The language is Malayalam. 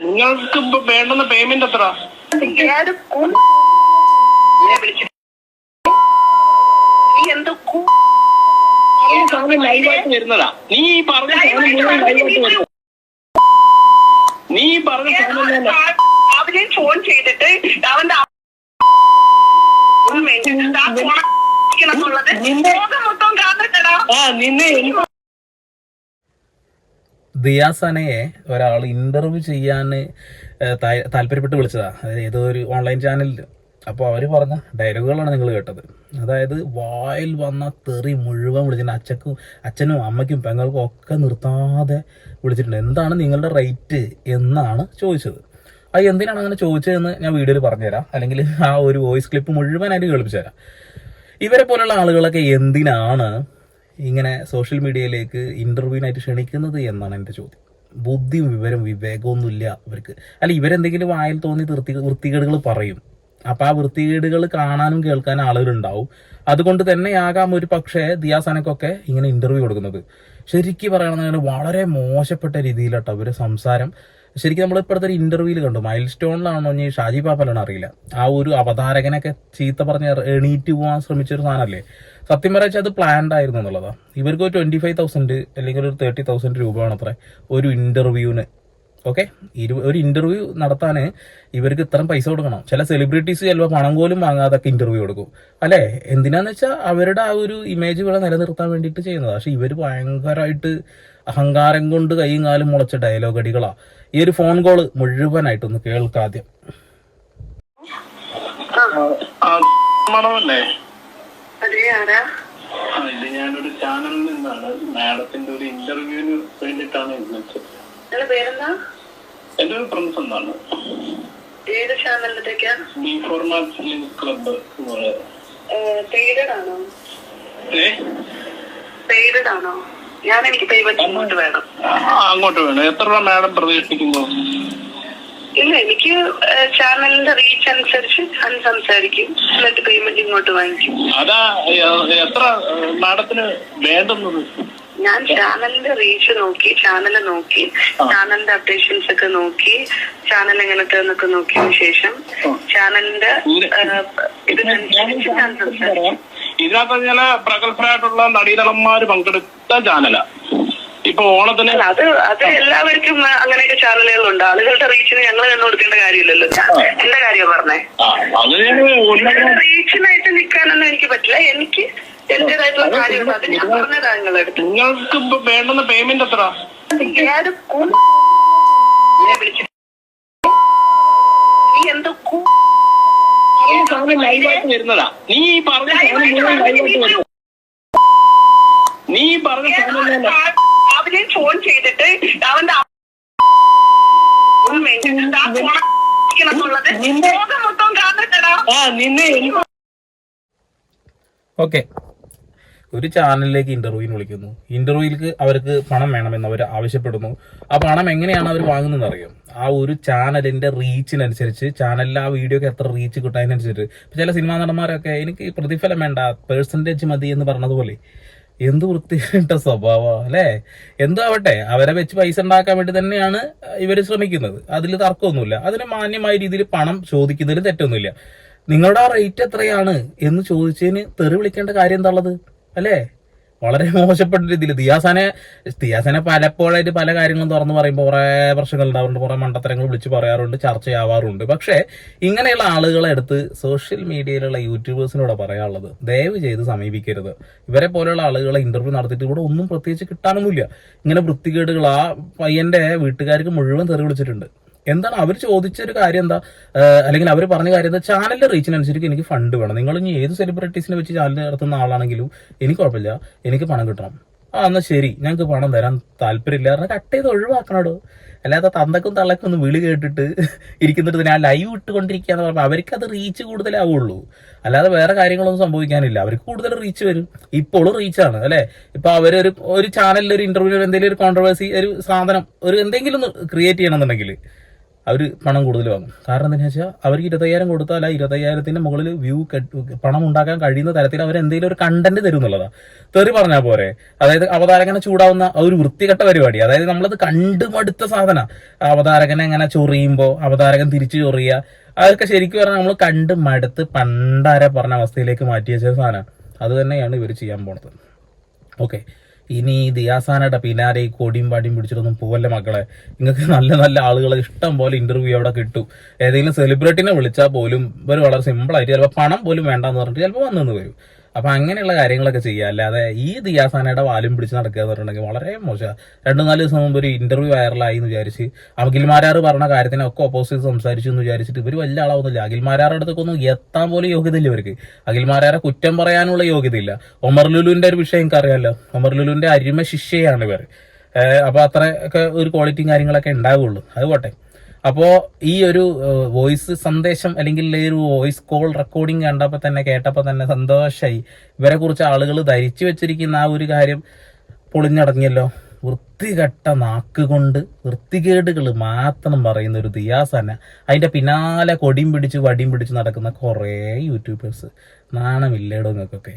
നിങ്ങൾക്ക് വേണ്ടുന്ന പേയ്മെന്റ് എത്ര നീ വരുന്നതാ. ഈ പറഞ്ഞ നീ പറഞ്ഞ രാവിലെ ഫോൺ ചെയ്തിട്ട് അവന്റെ നിന്നെ വേണ്ടിയിട്ട് ആ ഫോൺ എന്നുള്ളത് ലോകം മൊത്തം കാണട്ടടാ ആ നിന്നെ എനിക്ക് ദിയാസനയെ ഒരാൾ ഇന്റർവ്യൂ ചെയ്യാൻ താല്പര്യപ്പെട്ട് വിളിച്ചതാണ് അതായത് ഏതോ ഒരു ഓൺലൈൻ ചാനലിൽ അപ്പോൾ അവർ പറഞ്ഞ ഡയലോഗുകളാണ് നിങ്ങൾ കേട്ടത്. അതായത് വായിൽ വന്ന തെറി മുഴുവൻ വിളിച്ചിട്ടുണ്ട്. അച്ഛക്കും അച്ഛനും അമ്മയ്ക്കും പെങ്ങൾക്കും ഒക്കെ നിർത്താതെ വിളിച്ചിട്ടുണ്ട്. എന്താണ് നിങ്ങളുടെ റേറ്റ് എന്നാണ് ചോദിച്ചത്. അത് എന്തിനാണ് അങ്ങനെ ചോദിച്ചതെന്ന് ഞാൻ വീഡിയോയിൽ പറഞ്ഞുതരാം. അല്ലെങ്കിൽ ആ ഒരു വോയിസ് ക്ലിപ്പ് മുഴുവനായിട്ട് കേൾപ്പിച്ചു തരാം ഇവരെ പോലുള്ള ആളുകളൊക്കെ എന്തിനാണ് ഇങ്ങനെ സോഷ്യൽ മീഡിയയിലേക്ക് ഇന്റർവ്യൂവിനായിട്ട് ക്ഷണിക്കുന്നത് എന്നാണ് എന്റെ ചോദ്യം. ബുദ്ധിയും വിവരം വിവേകമൊന്നുമില്ല ഇവർക്ക്. അല്ല ഇവരെന്തെങ്കിലും വായിൽ തോന്നി വൃത്തി വൃത്തികേടുകൾ പറയും. അപ്പോൾ ആ വൃത്തികേടുകൾ കാണാനും കേൾക്കാനും ആളുകളുണ്ടാവും. അതുകൊണ്ട് തന്നെ തന്നെയാകാം ഒരു പക്ഷേ ദിയാസനക്കൊക്കെ ഇങ്ങനെ ഇന്റർവ്യൂ കൊടുക്കുന്നത്. ശരിക്കും പറയണമെന്ന് വളരെ മോശപ്പെട്ട രീതിയിലാട്ടോ അവർ സംസാരം. ശരിക്കും നമ്മൾ ഇപ്പോഴത്തെ ഒരു ഇന്റർവ്യൂവിൽ കണ്ടു. മൈൽ സ്റ്റോണിലാണോ ഇനി ഷാജി പാപ്പലാണോ അറിയില്ല. ആ ഒരു അവതാരകനൊക്കെ ചീത്ത പറഞ്ഞ് എണീറ്റ് പോകാൻ ശ്രമിച്ച ഒരു സാധനമല്ലേ? സത്യം പറയാ അത് പ്ലാൻഡ് ആയിരുന്നു എന്നുള്ളതാ. ഇവർക്ക് ട്വന്റി ഫൈവ് തൗസൻഡ് അല്ലെങ്കിൽ ഒരു തേർട്ടി തൗസൻഡ് രൂപയാണ് അത്ര ഒരു ഇന്റർവ്യൂവിന് ഓക്കെ ഒരു ഇന്റർവ്യൂ നടത്താൻ ഇവർക്ക് ഇത്രയും പൈസ കൊടുക്കണം. ചില സെലിബ്രിറ്റീസ് ചിലപ്പോൾ പണം പോലും വാങ്ങാതൊക്കെ ഇന്റർവ്യൂ കൊടുക്കും. അല്ലേ? എന്തിനാന്ന് വെച്ചാൽ അവരുടെ ആ ഒരു ഇമേജ് ഇവിടെ നിലനിർത്താൻ വേണ്ടിയിട്ട് ചെയ്യുന്നതാണ് പക്ഷെ ഇവർ ഭയങ്കരമായിട്ട് അഹങ്കാരം കൊണ്ട് കൈയും കാലും മുളച്ച ഡയലോഗ് അടികളാ. ഈ ഒരു ഫോൺ കോൾ മുഴുവനായിട്ടൊന്ന് കേൾക്കാദ്യം. ഇത് ഞാനൊരു ചാനലിൽ നിന്നാണ്. മാഡത്തിന്റെ ഒരു ഇന്റർവ്യൂവിന് വേണ്ടിയിട്ടാണ് വിളിച്ചത്. നിങ്ങളുടെ പേരെന്താ? എന്റെ ഒരു ഫ്രണ്ട്സ് എന്നാണ്. ഏത് ചാനലിലേക്കാ ബി ഫോർമാറ്റ് ഫിലിം ക്ലബ്ബ് എന്ന് പറയുന്നത്. പെയ്ഡഡ് ആണോ? പെയ്ഡഡ് ആണോ? ഞാൻ എനിക്ക് പേയ്മെന്റ് ഇങ്ങോട്ട് വേണം. അങ്ങോട്ട് വേണം. എത്ര രൂപ മാഡം പ്രതീക്ഷിക്കുന്നു? ഇല്ല എനിക്ക് ചാനലിന്റെ റീച്ച് അനുസരിച്ച് ഞാൻ സംസാരിക്കും. എന്നിട്ട് പേയ്മെന്റ് ഇങ്ങോട്ട് വാങ്ങിക്കും. അതാ എത്ര മാഡത്തിന് വേണ്ടുന്നത്? ഞാൻ ചാനലിന്റെ റീച്ച് നോക്കി ചാനൽ നോക്കി ചാനലിന്റെ അപ്ഡേഷൻസ് ഒക്കെ നോക്കി ചാനൽ എങ്ങനത്തെ എന്നൊക്കെ നോക്കിയതിനു ശേഷം ചാനലിന്റെ ഇതിനനുസരിച്ച് ഞാൻ സംസാരിക്കും. ഇതിനകത്ത് ചില പ്രഗത്ഭരായിട്ടുള്ള നടീനടന്മാര് പങ്കെടുത്ത ചാനല. ഇപ്പൊ ഓണത്തിന് അത് അത് എല്ലാവർക്കും അങ്ങനെയൊക്കെ ചാനലുകളുണ്ട്. ആളുകളുടെ റീച്ചിന് ഞങ്ങൾ കണ്ടു കൊടുക്കേണ്ട കാര്യമില്ലല്ലോ. എന്റെ കാര്യം പറഞ്ഞേ? റീച്ചിനായിട്ട് നിൽക്കാനൊന്നും എനിക്ക് പറ്റില്ല. എനിക്ക് എന്റേതായിട്ടുള്ള കാര്യങ്ങൾ അത് ഞാൻ പറഞ്ഞതാ നിങ്ങളുടെ അടുത്ത്. നിങ്ങൾക്ക് വേണ്ടുന്ന പേയ്മെന്റ് എത്ര? നീ എന്തോ വരുന്നതാ. നീ ഈ പറഞ്ഞ സാധനം മുഴുവൻ ലൈവായിട്ട് വരുന്നത് നീ ഈ പറഞ്ഞ സാധനം തന്നെ രാവിലെ ഫോൺ ചെയ്തിട്ട് അവന്റെ ഓക്കെ. ഒരു ചാനലിലേക്ക് ഇന്റർവ്യൂവിന് വിളിക്കുന്നു. ഇന്റർവ്യൂവിലേക്ക് അവർക്ക് പണം വേണമെന്ന് അവർ ആവശ്യപ്പെടുന്നു. ആ പണം എങ്ങനെയാണ് അവർ വാങ്ങുന്നത് അറിയാം? ആ ഒരു ചാനലിന്റെ റീച്ചിനനുസരിച്ച് ചാനലിൽ ആ വീഡിയോക്ക് എത്ര റീച്ച് കിട്ടാനനുസരിച്ച് ചില സിനിമാ നടന്മാരൊക്കെ എനിക്ക് പ്രതിഫലം വേണ്ട പേഴ്സന്റേജ് മതി എന്ന് പറഞ്ഞതുപോലെ. എന്ത് വൃത്തികെട്ട സ്വഭാവ അല്ലേ? എന്താവട്ടെ അവരെ വെച്ച് പൈസ ഉണ്ടാക്കാൻ വേണ്ടി തന്നെയാണ് ഇവർ ശ്രമിക്കുന്നത്. അതിൽ തർക്കമൊന്നുമില്ല. അതിന് മാന്യമായ രീതിയിൽ പണം ചോദിക്കുന്നതിൽ തെറ്റൊന്നുമില്ല. നിങ്ങളുടെ റേറ്റ് എത്രയാണ് എന്ന് ചോദിച്ചതിന് തെറി വിളിക്കേണ്ട കാര്യം എന്താ ഉള്ളത്? അല്ലേ? വളരെ മോശപ്പെട്ട രീതിയിൽ. ദിയാസാനെ ദിയാസാനെ പലപ്പോഴായിട്ട് പല കാര്യങ്ങളും തുറന്നു പറയുമ്പോൾ കുറേ പ്രശ്നങ്ങൾ ഉണ്ടാവാറുണ്ട്. കുറേ മണ്ടത്തരങ്ങൾ വിളിച്ച് പറയാറുണ്ട് ചർച്ചയാവാറുണ്ട്. പക്ഷേ ഇങ്ങനെയുള്ള ആളുകളെ എടുത്ത് സോഷ്യൽ മീഡിയയിലുള്ള യൂട്യൂബേഴ്സിനോട് പറയാനുള്ളത്. ദയവ് ചെയ്ത് സമീപിക്കരുത്. ഇവരെ പോലെയുള്ള ആളുകളെ ഇന്റർവ്യൂ നടത്തിയിട്ട് ഇവിടെ ഒന്നും പ്രത്യേകിച്ച് കിട്ടാനൊന്നുമില്ല. ഇങ്ങനെ വൃത്തികേടുകൾ ആ പയ്യന്റെ വീട്ടുകാർക്ക് മുഴുവൻ തെറി വിളിച്ചിട്ടുണ്ട്. എന്താണ് അവർ ചോദിച്ച ഒരു കാര്യം എന്താ? അല്ലെങ്കിൽ അവർ പറഞ്ഞ കാര്യം എന്താ? ചാനലിന്റെ റീച്ചിനനുസരിച്ച് എനിക്ക് ഫണ്ട് വേണം. നിങ്ങൾ ഇനി ഏത് സെലിബ്രിറ്റീസിനെ വെച്ച് ചാനൽ നടത്തുന്ന ആളാണെങ്കിലും എനിക്ക് കുഴപ്പമില്ല. എനിക്ക് പണം കിട്ടണം. ആ എന്നാൽ ശരി. ഞങ്ങൾക്ക് പണം തരാൻ താല്പര്യമില്ല. പറഞ്ഞാൽ കട്ട് ചെയ്ത് ഒഴിവാക്കണടോ? അല്ലാതെ തന്തക്കും തള്ളക്കും ഒന്ന് വിളി കേട്ടിട്ട് ഇരിക്കുന്നിട്ട് ഞാൻ ലൈവ് ഇട്ടുകൊണ്ടിരിക്കുകയെന്ന് പറഞ്ഞാൽ അവർക്ക് അത് റീച്ച് കൂടുതലാവുള്ളൂ അല്ലാതെ വേറെ കാര്യങ്ങളൊന്നും സംഭവിക്കാനില്ല. അവർക്ക് കൂടുതൽ റീച്ച് വരും. ഇപ്പോഴും റീച്ചാണ് അല്ലേ? ഇപ്പൊ അവരൊരു ഒരു ചാനലിൽ ഒരു ഇന്റർവ്യൂ എന്തെങ്കിലും ഒരു കോൺട്രവേഴ്സി ഒരു സാധനം ഒരു എന്തെങ്കിലും ഒന്ന് ക്രിയേറ്റ് ചെയ്യണമെന്നുണ്ടെങ്കിൽ അവർ പണം കൂടുതൽ വാങ്ങും. കാരണം എന്താണെന്ന് വെച്ചാൽ അവർക്ക് ഇരുപത്തയ്യായിരം കൊടുത്താൽ ആ ഇരുപത്തയ്യായിരത്തിന്റെ മുകളിൽ വ്യൂ പണം ഉണ്ടാക്കാൻ കഴിയുന്ന തരത്തിൽ അവർ എന്തെങ്കിലും ഒരു കണ്ടന്റ് തരും എന്നുള്ളതാണ് തെറി പറഞ്ഞാൽ പോരെ. അതായത് അവതാരകനെ ചൂടാവുന്ന ഒരു വൃത്തികെട്ട പരിപാടി. അതായത് നമ്മളത് കണ്ടുമടുത്ത സാധന. അവതാരകനെ എങ്ങനെ ചൊറിയുമ്പോൾ അവതാരകൻ തിരിച്ചു ചൊറിയുക അതൊക്കെ ശരിക്കും പറഞ്ഞാൽ നമ്മൾ കണ്ട് മടുത്ത് പണ്ടാരെ പറഞ്ഞ അവസ്ഥയിലേക്ക് മാറ്റി വെച്ച സാധനം. അത് തന്നെയാണ് ഇവർ ചെയ്യാൻ പോണത്. ഓക്കെ. ഇനി ദിയാസാനയുടെ പിന്നാലെ ഈ കൊടിയും പാടിയും പിടിച്ചിട്ടൊന്നും പോവല്ലേ മക്കളെ? നിങ്ങൾക്ക് നല്ല നല്ല ആളുകളെ ഇഷ്ടം പോലെ ഇന്റർവ്യൂ അവിടെ കിട്ടും. ഏതെങ്കിലും സെലിബ്രിറ്റിനെ വിളിച്ചാൽ പോലും ഇവർ വളരെ സിമ്പിൾ ആയിട്ട് ചിലപ്പോൾ പണം പോലും വേണ്ടെന്ന് പറഞ്ഞിട്ട് ചിലപ്പോൾ വന്നെന്ന് വരും. അപ്പൊ അങ്ങനെയുള്ള കാര്യങ്ങളൊക്കെ ചെയ്യുക. അല്ലാതെ ഈ ദിയാസാനയുടെ വാലും പിടിച്ച് നടക്കുക എന്ന് പറഞ്ഞിട്ടുണ്ടെങ്കിൽ വളരെ മോശം രണ്ടു നാല് ദിവസം മുമ്പ് ഒരു ഇന്റർവ്യൂ വൈറലായി എന്ന് വിചാരിച്ച് അഖിൽമാരാർ പറഞ്ഞ കാര്യത്തിനൊക്കെ ഓപ്പോസിറ്റ് സംസാരിച്ചു എന്ന് വിചാരിച്ചിട്ട് ഇവർ വലിയ ആളാവുന്നില്ല. അഖിൽമാരാരുടെ അടുത്തൊന്നും എത്താൻ പോലും യോഗ്യതയില്ല ഇവർക്ക്. അഖിൽമാരാരെ കുറ്റം പറയാനുള്ള യോഗ്യതയില്ല. ഒമർ ലുലുവിന്റെ ഒരു വിഷയം എനിക്കറിയാമല്ലോ ഒമർ ലുലുവിന്റെ അരിമ ശിഷ്യയാണ് ഇവർ. അപ്പൊ അത്ര ഒക്കെ ഒരു ക്വാളിറ്റിയും കാര്യങ്ങളൊക്കെ ഉണ്ടാവുള്ളൂ. അത് പോട്ടെ. അപ്പോ ഈ ഒരു വോയിസ് സന്ദേശം അല്ലെങ്കിൽ ഒരു വോയിസ് കോൾ റെക്കോർഡിംഗ് കണ്ടപ്പോൾ തന്നെ കേട്ടപ്പോൾ തന്നെ സന്തോഷമായി ഇവരെ കുറിച്ച് ആളുകൾ ധരിച്ചു വെച്ചിരിക്കുന്ന ആ ഒരു കാര്യം പൊളിഞ്ഞടങ്ങിയല്ലോ. വൃത്തികെട്ട നാക്ക് കൊണ്ട് വൃത്തികേടുകൾ മാത്രം പറയുന്ന ഒരു ദിയാസന. അതിന്റെ പിന്നാലെ കൊടിയും പിടിച്ച് വടിയും പിടിച്ച് നടക്കുന്ന കുറേ യൂട്യൂബേഴ്സ് നാണമില്ലേടോ നിങ്ങൾക്കൊക്കെ?